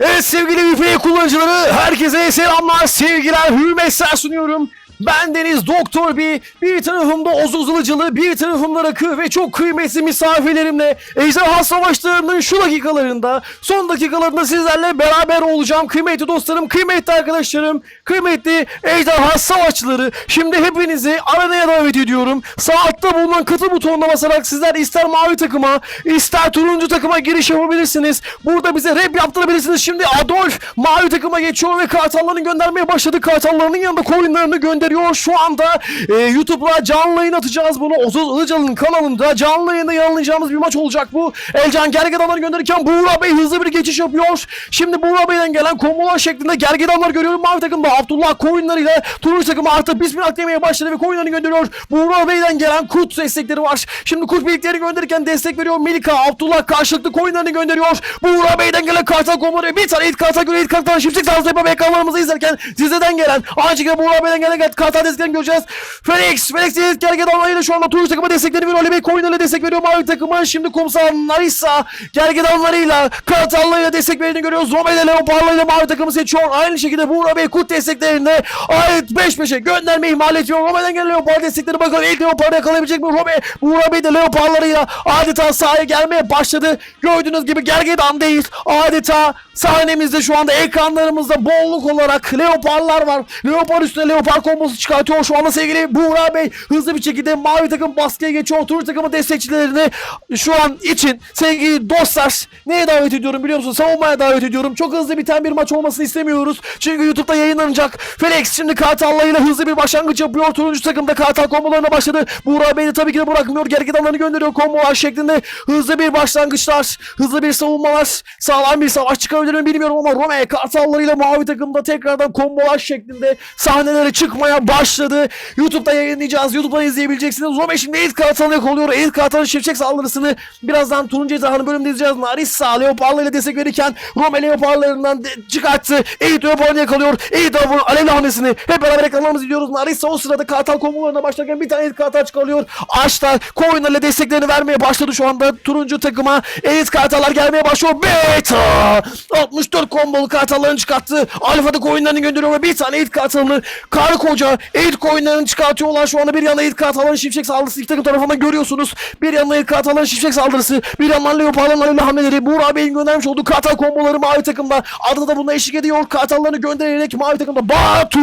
Evet sevgili VPN kullanıcıları herkese selamlar, sevgiler, hürmetler sunuyorum. Ben Deniz Doktor B. Bir tarafımda Oğuz Ilıcalı, bir tarafımda Rakı ve çok kıymetli misafirlerimle Ejderha Savaşları'nın şu dakikalarında, son dakikalarında sizlerle beraber olacağım. Kıymetli dostlarım, kıymetli arkadaşlarım, kıymetli Ejderha Savaşçıları. Şimdi hepinizi aranaya davet ediyorum. Sağ bulunan katıl butonuna basarak sizler ister mavi takıma, ister turuncu takıma giriş yapabilirsiniz. Burada bize rap yaptırabilirsiniz. Şimdi Adolf mavi takıma geçiyor ve kartallarını göndermeye başladı. Kartallarının yanında coinlerini gönderiyor. Şu anda e, YouTube'la canlı yayın atacağız bunu. Ozuz Ilıcalı'nın kanalında canlı yayında yayınlayacağımız bir maç olacak bu. Elcan Gergedanları gönderirken Buğra Bey hızlı bir geçiş yapıyor. Şimdi Buğra Bey'den gelen kombolar şeklinde Gergedanlar görüyorum mavi takımda. Abdullah coinleriyle turuncu takımı artık bismillah demeye başladı ve coinlerini gönderiyor. Buğra Bey'den gelen Kurt destekleri var. Şimdi Kurt birlikleri gönderirken destek veriyor Melika. Abdullah karşılıklı coinlerini gönderiyor. Buğra Bey'den gelen kartal komboları bir tane ilk kartal göre ilk kartal şimşek tarzı yapıp ekranlarımızı izlerken sizden gelen şekilde Buğra Bey'den gelen kartal desteklerini göreceğiz. Felix, Felix Deniz Gergedanlarıyla şu anda turuncu takıma desteklerini veriyor. Ali Bey coinlerle destek veriyor mavi takıma. Şimdi kumsal Narissa Gergedanlarıyla kartallarıyla destek verdiğini görüyoruz. Roma'yla Leopar'la mavi takımı seçiyor. Aynı şekilde Buğra Bey Kurt desteklerine ait 5-5'e gönderme ihmal ediyor. Roma'dan gelen Leopard destekleri bakalım ilk Leopard'ı yakalayabilecek mi? Roma, Buğra Bey de Leopar'larıyla adeta sahaya gelmeye başladı. Gördüğünüz gibi Gergedan değil. Adeta sahnemizde şu anda ekranlarımızda bolluk olarak Leopar'lar var. Leopard üstüne Leopard kombosu çıkartıyor. Şu anda sevgili Buğra Bey hızlı bir şekilde mavi takım baskıya geçiyor. Turuncu takımın destekçilerini şu an için sevgili dostlar neye davet ediyorum biliyor musun? Savunmaya davet ediyorum. Çok hızlı biten bir maç olmasını istemiyoruz. Çünkü YouTube'da yayınlanacak. Felix şimdi Kartal'larıyla hızlı bir başlangıç yapıyor. Turuncu takımda Kartal kombolarına başladı. Buğra Bey de tabii ki de bırakmıyor. Gergedanlarını gönderiyor kombolar şeklinde. Hızlı bir başlangıçlar. Hızlı bir savunmalar. Sağlam bir savaş çıkabilir mi bilmiyorum ama Rome Kartal'larıyla mavi takımda tekrardan kombolar şeklinde sahnelere çıkmaya başladı. YouTube'da yayınlayacağız. YouTube'da izleyebileceksiniz. Rome şimdi ilk Kartal'ı yakalıyor. İlk Kartal'ın şimşek saldırısını birazdan Turuncu Ejderhanı bölümünde izleyeceğiz. Narissa Leopar'la ile destek verirken Rome Leopar'larından de- çıkarttı. Eğit Leopar'ını yakalıyor. Eğit Leopar'ın alevli hamlesini hep beraber ekranlarımızı izliyoruz. Narissa o sırada Kartal kombolarına başlarken bir tane Eğit Kartal çıkarıyor. Açlar Coin'lerle desteklerini vermeye başladı şu anda turuncu takıma. Eğit Kartallar gelmeye başlıyor. Beta! 64 kombolu Kartallarını çıkarttı. Alfa'da coinlerini gönderiyor ve bir tane Eğit Kartalını karı koca Eğit coinlerini çıkartıyorlar. Şu anda bir yanda Eğit Kartalların şimşek saldırısı iki takım tarafından görüyorsunuz. Bir yanda Eğit Kartalların şimşek saldırısı. Bir yandan Leopar'ların alevli hamleleri. Buğra Bey'in göndermiş olduğu Kartal komboları mavi takımda. Arada da buna eşlik ediyor. Kartallarını göndererek mavi takımda Batu.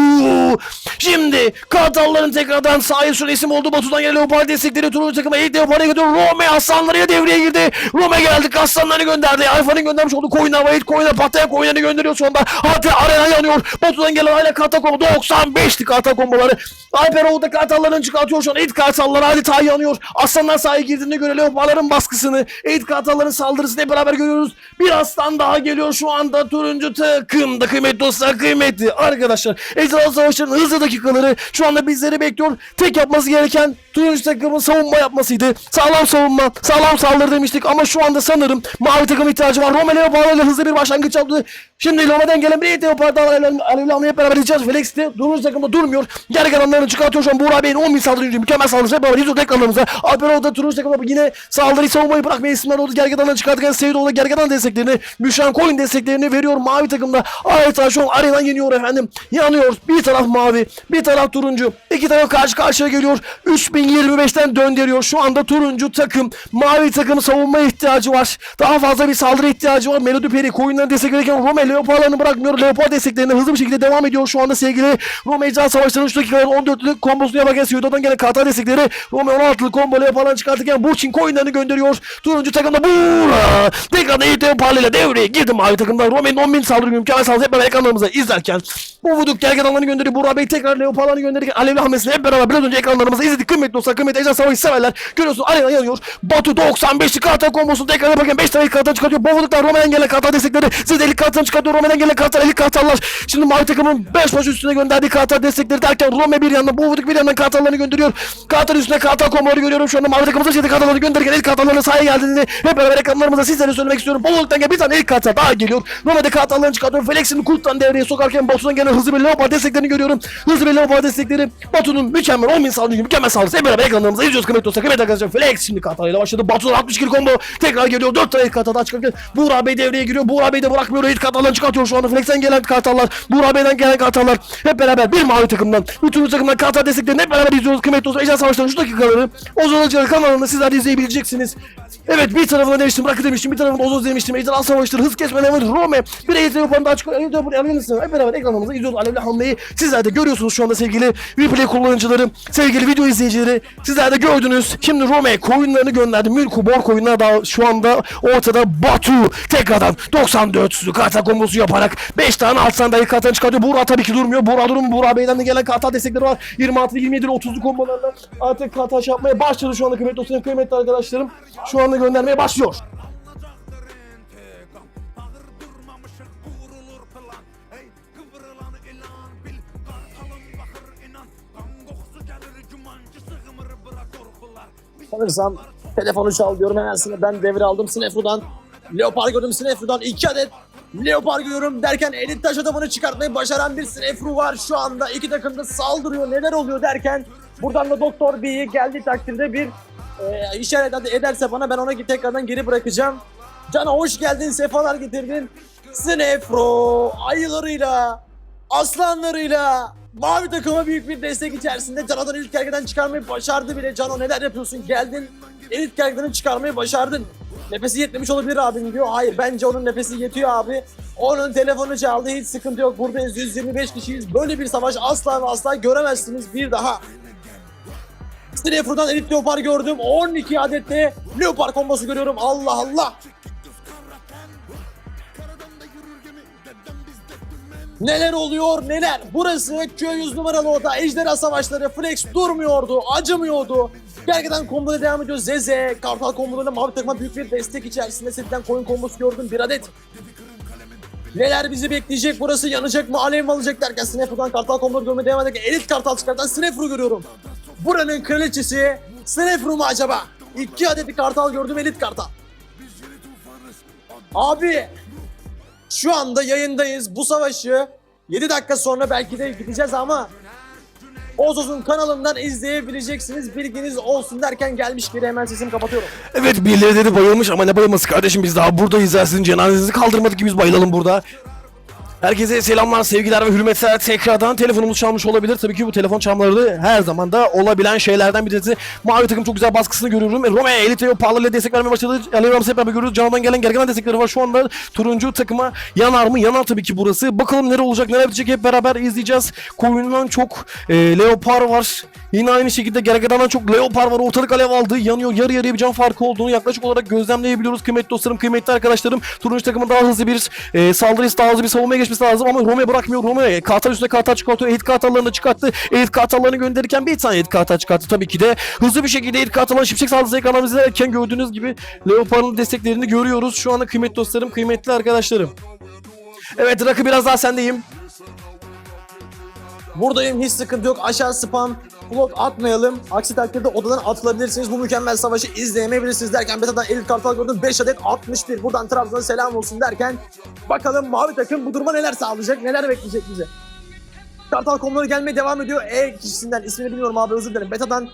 Şimdi Kartalların tekrardan sahaya süren isim oldu. Batu'dan gelen Leopard destekleri turuncu takıma ilk Leopard'a gidiyor. Rome aslanlarıyla devreye girdi. Rome geldi. Aslanlarını gönderdi. Alfa'nın göndermiş olduğu ve ilk koyuna patlayan koyunları gönderiyor sonunda. Hatta arena yanıyor. Batu'dan gelen hala Kartal kombo 95'ti Kartal komboları. Alper Oğuz'da Kartallarını çıkartıyor şu an. İlk Kartallar adeta yanıyor. Aslanlar sahaya girdiğine göre Leopard'ların baskısını, Eğit Kartalların saldırısını hep beraber görüyoruz. Bir aslan daha geliyor şu anda turuncu takımda kıymetli dostlar kıymetli arkadaşlar. Ejderha Savaşı'nın hızlı dakikaları şu anda bizleri bekliyor. Tek yapması gereken turuncu takımın savunma yapmasıydı. Sağlam savunma, sağlam saldırı demiştik ama şu anda sanırım mavi takım ihtiyacı var. Roma Leopard'la hızlı bir başlangıç yaptı. Şimdi Roma'dan gelen bir Leopard'dan alevli hamle hep beraber izleyeceğiz. Felix de turuncu takımda durmuyor. Geri kalanlarını çıkartıyor şu an Buğra Bey'in 10 bin saldırıcı mükemmel saldırısı hep beraber izliyoruz ekranlarımıza. Alper Oğuz'da turuncu takımda yine saldırıyı savunmayı bırakmaya isimler oldu. Gergedan'dan çıkartırken Seyidoğlu Gergedan desteklerini, Müşan Coin desteklerini veriyor mavi takımda. Adeta şu an arenadan yeniyor efendim. Yanıyor. Bir taraf mavi, bir taraf turuncu. İki taraf karşı karşıya geliyor. 3025'ten döndürüyor. Şu anda turuncu takım, mavi takım savunma ihtiyacı var. Daha fazla bir saldırı ihtiyacı var. Melody Perry coin'den destek verirken Rome Leopard'larını bırakmıyor. Leopard desteklerine hızlı bir şekilde devam ediyor şu anda sevgili Rome Ejderha Savaşları'nın 3 dakikaların 14'lük kombosunu yaparken Suyudo'dan gelen kata destekleri Rome 16'lık combo Leopard'larını çıkartırken Burçin coin'lerini gönderiyor. Turuncu takımda Buğra. Tekrar Eğit Leopard ile devreye girdi mavi takımda. Rome'nin 10.000 saldırı mükemmel saldırı hep beraber ekranlarımıza izlerken bu vuduk gergedanlarını gönderiyor. Buğra Bey tekrar Leopard'larını gönderirken Alevli hamlesini hep beraber biraz önce ekranlarımıza izledik. Kıymetli dostlar, kıymetli Ejderha Savaşı severler. Görüyorsun arena yanıyor. Batu 95'lik kartal kombosunu tekrar yaparken 5 tane ilk kartal çıkartıyor. Bu vuduklar Rome'den gelen kartal destekleri. Siz de ilk kartalını çıkartıyor. Rome'den gelen kartal, ilk kartallar. Şimdi mavi takımın 5 baş üstüne gönderdiği kartal destekleri derken Rome bir yandan, bu vuduk bir yandan kartallarını gönderiyor. Kartal üstüne kartal komboları görüyorum şu anda. Mavi takımımıza şimdi kartalları gönderirken ilk kartalların sahaya geldiğini hep beraber ekranlarımıza sizlere söylemek istiyorum. Bololuk'tan bir tane ilk kartal daha geliyor. Normalde kartallarını çıkartıyorum. Felix'in Kurt'tan devreye sokarken Batu'dan gelen hızlı bir Leopard desteklerini görüyorum. Hızlı bir Leopard destekleri. Batu'nun mükemmel 10.000 saldırı mükemmel saldırısı. Hep beraber ekranlarımızda izliyoruz kıymetli dostlar. Kıymetli arkadaşlar Felix şimdi kartalıyla başladı. Batu'dan 62 combo. Tekrar geliyor. 4 tane ilk kartal daha çıkarken Buğra Bey devreye giriyor. Buğra Bey de bırakmıyor. İlk kartallarını çıkartıyor şu anda. Felix'ten gelen kartallar. Buğra Bey'den gelen kartallar. Hep beraber bir mavi takımdan. Bütün takımdan kartal desteklerini hep beraber izliyoruz. Kıymetli dostlar. Ejder Savaşları'nın şu dakikaları. Ozan Hocaları kanalında sizler de izleyebileceksiniz. Evet bir tarafına demiştim Rakı demiştim bir tarafına Ozoz demiştim. Ejderha Savaşları hız kesmeden var Rome. Bir Ejderha yapan daha çıkıyor. Ejderha buraya alınırsın hep beraber ekranımızda izliyoruz. Alevli hamleyi sizler de görüyorsunuz şu anda sevgili replay kullanıcıları sevgili video izleyicileri sizler de gördünüz. Şimdi Rome koyunlarını gönderdi. Mülku Bor koyunlar da şu anda ortada. Batu tekrardan 94 kata kombosu yaparak 5 tane alt sandalye karttan çıkartıyor. Buğra tabii ki durmuyor. Buğra durum Buğra Bey'den de gelen kartal destekleri var. 26 27 30'lu kombolarla artık kartal şey yapmaya başladı şu anda kıymetli dostlarım kıymetli arkadaşlarım. Şu anda göndermeye başlıyor. Sanırsam telefonu çal diyorum hemen ben devre aldım Snefru'dan. Leopar gördüm Snefru'dan 2 adet Leopar görüyorum derken elit taş adamını çıkartmayı başaran bir Snefru var şu anda. iki takım da saldırıyor neler oluyor derken buradan da Doktor B'yi geldiği takdirde bir e, işaret ed- ederse bana ben ona tekrardan geri bırakacağım. Cana hoş geldin sefalar getirdin. Snefru ayılarıyla aslanlarıyla mavi takıma büyük bir destek içerisinde Cano'dan ilk kergeden çıkarmayı başardı bile. Cano neler yapıyorsun geldin elit kergeden çıkarmayı başardın. Nefesi yetmemiş olabilir abim diyor. Hayır bence onun nefesi yetiyor abi. Onun telefonu çaldı hiç sıkıntı yok. Buradayız 125 kişiyiz. Böyle bir savaş asla ve asla göremezsiniz bir daha. Snefru'dan elit leopar gördüm. 12 adette leopar kombosu görüyorum. Allah Allah. Neler oluyor neler? Burası Q100 numaralı oda. Ejderha savaşları. Flex durmuyordu. Acımıyordu. Gerçekten komboda devam ediyor. Zeze. Kartal kombolarıyla mavi takıma büyük bir destek içerisinde. Setten koyun kombosu gördüm. Bir adet. Neler bizi bekleyecek? Burası yanacak mı? Alev mi alacak derken Snefru'dan kartal komboları görmeye devam ederken elit kartal çıkartan Snefru görüyorum. Buranın kraliçesi Snefru mu acaba? İki adet kartal gördüm elit kartal. Abi şu anda yayındayız. Bu savaşı 7 dakika sonra belki de gideceğiz ama Ozoz'un kanalından izleyebileceksiniz. Bilginiz olsun derken gelmiş geri hemen sesimi kapatıyorum. Evet birileri dedi bayılmış ama ne bayılması kardeşim biz daha buradayız ya sizin cenazenizi kaldırmadık ki biz bayılalım burada. Herkese selamlar, sevgiler ve hürmetler. Tekrardan telefonumuz çalmış olabilir. Tabii ki bu telefon çalmaları her zaman da olabilen şeylerden birisi. Mavi takım çok güzel baskısını görüyorum. E, Rome Elite ve Parla destek vermeye başladı. Ali Rams hep beraber görüyoruz. Can'dan gelen gergeden destekleri var. Şu anda turuncu takıma yanar mı? Yanar tabii ki burası. Bakalım neler olacak, neler bitecek hep beraber izleyeceğiz. Koyundan çok e, Leopar var. Yine aynı şekilde Gergedan'dan çok Leopar var. Ortalık alev aldı. Yanıyor. Yarı yarıya bir can farkı olduğunu yaklaşık olarak gözlemleyebiliyoruz. Kıymetli dostlarım, kıymetli arkadaşlarım. Turuncu takımın daha hızlı bir e, saldırısı, daha hızlı bir savunmaya geçmesi lazım ama Rome bırakmıyor. Rome kartal üstüne kartal çıkartıyor. Elit kartallarını çıkarttı. Elit kartallarını gönderirken bir tane elit kartal çıkarttı tabii ki de. Hızlı bir şekilde elit kartalların şimşek saldırısı ekranlarımızda izlerken gördüğünüz gibi Leopard'ın desteklerini görüyoruz. Şu anda kıymetli dostlarım, kıymetli arkadaşlarım. Evet rakı biraz daha sendeyim. Buradayım hiç sıkıntı yok. Aşağı spam blok atmayalım. Aksi takdirde odadan atılabilirsiniz. Bu mükemmel savaşı izleyemeyebilirsiniz derken betadan elit kartal gördüm. 5 adet 61. Buradan Trabzon'a selam olsun derken bakalım mavi takım bu duruma neler sağlayacak, neler bekleyecek bize. Kartal konuları gelmeye devam ediyor. E kişisinden ismini bilmiyorum abi özür dilerim. Betadan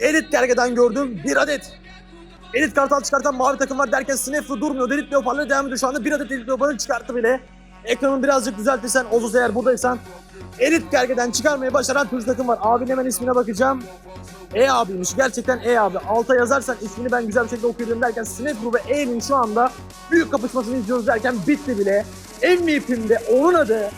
elit gergeden gördüm. Bir adet. Elit kartal çıkartan mavi takım var derken Snefru durmuyor. Elit leoparlara devam ediyor şu anda. Bir adet elit leoparını çıkarttı bile. Ekranı birazcık düzeltirsen Oğuz eğer buradaysan elit gergeden çıkarmayı başaran Türk takım var. Abinin hemen ismine bakacağım. E abiymiş. Gerçekten E abi. Alta yazarsan ismini ben güzel bir şekilde okuyabilirim derken Snefru ve E'nin şu anda büyük kapışmasını izliyoruz derken bitti bile. MVP'mde onun adı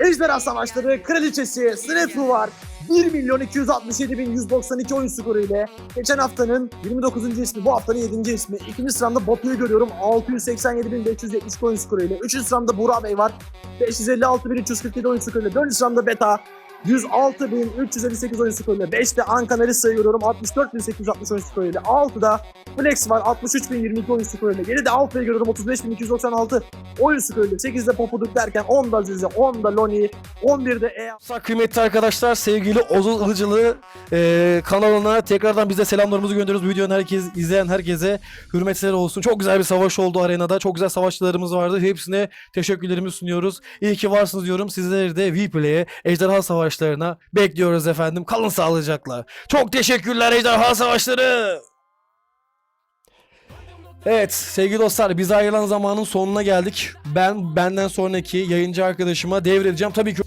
Ejderha Savaşları Kraliçesi Snefru var. 1 milyon 267 bin 192 oyun skoru ile geçen haftanın 29. ismi bu haftanın 7. ismi. İkinci sıramda Batu'yu görüyorum 687 bin 570 oyun skoru ile. Üçüncü sıramda Burak Bey var 556 bin 347 oyun skoru ile. Dördüncü sıramda Beta 106.358 oyun skoruyla 5'te Anka sayı görüyorum 64.860 oyun skoruyla 6'da Flex var 63.022 oyun skoruyla 7'de Alfa'yı görüyorum 35.296 oyun skoruyla 8'de Popuduk derken 10'da Azize 10'da Loni 11'de E Sağ kıymetli arkadaşlar sevgili Ozuz Ilıcılı e, kanalına tekrardan biz de selamlarımızı gönderiyoruz. Videonun herkes izleyen herkese hürmetler olsun. Çok güzel bir savaş oldu arenada. Çok güzel savaşçılarımız vardı. Hepsine teşekkürlerimi sunuyoruz. İyi ki varsınız diyorum. Sizleri de Vplay'e Ejderha Savaşlarına bekliyoruz efendim. Kalın sağlıcakla. Çok teşekkürler Ejderha Savaşları. Evet sevgili dostlar biz ayrılan zamanın sonuna geldik. Ben benden sonraki yayıncı arkadaşıma devredeceğim. Tabii ki